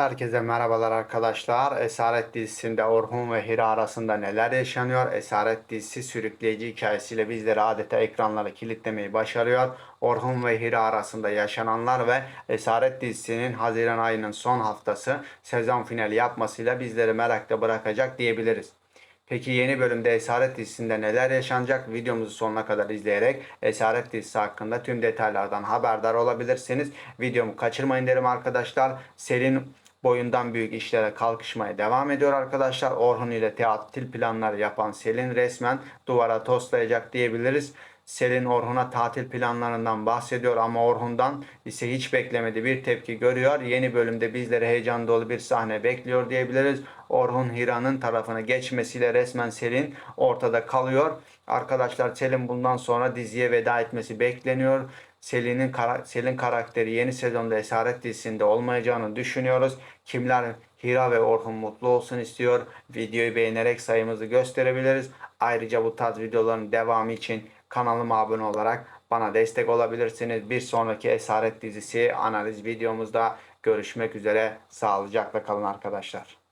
Herkese merhabalar arkadaşlar. Esaret dizisinde Orhun ve Hira arasında neler yaşanıyor? Esaret dizisi sürükleyici hikayesiyle bizleri adeta ekranlara kilitlemeyi başarıyor. Orhun ve Hira arasında yaşananlar ve Esaret dizisinin Haziran ayının son haftası sezon finali yapmasıyla bizleri merakta bırakacak diyebiliriz. Peki yeni bölümde Esaret dizisinde neler yaşanacak? Videomuzu sonuna kadar izleyerek Esaret dizisi hakkında tüm detaylardan haberdar olabilirsiniz. Videomu kaçırmayın derim arkadaşlar. Selin boyundan büyük işlere kalkışmaya devam ediyor arkadaşlar. Orhun ile tatil planları yapan Selin resmen duvara toslayacak diyebiliriz. Selin Orhun'a tatil planlarından bahsediyor ama Orhun'dan ise hiç beklemediği bir tepki görüyor. Yeni bölümde bizleri heyecan dolu bir sahne bekliyor diyebiliriz. Orhun Hira'nın tarafına geçmesiyle resmen Selin ortada kalıyor. Arkadaşlar Selin bundan sonra diziye veda etmesi bekleniyor. Selin'in kara- Selin karakteri yeni sezonda Esaret dizisinde olmayacağını düşünüyoruz. Kimler Hira ve Orhun mutlu olsun istiyor. Videoyu beğenerek sayımızı gösterebiliriz. Ayrıca bu tarz videoların devamı için kanalıma abone olarak bana destek olabilirsiniz. Bir sonraki Esaret dizisi analiz videomuzda görüşmek üzere. Sağlıcakla kalın arkadaşlar.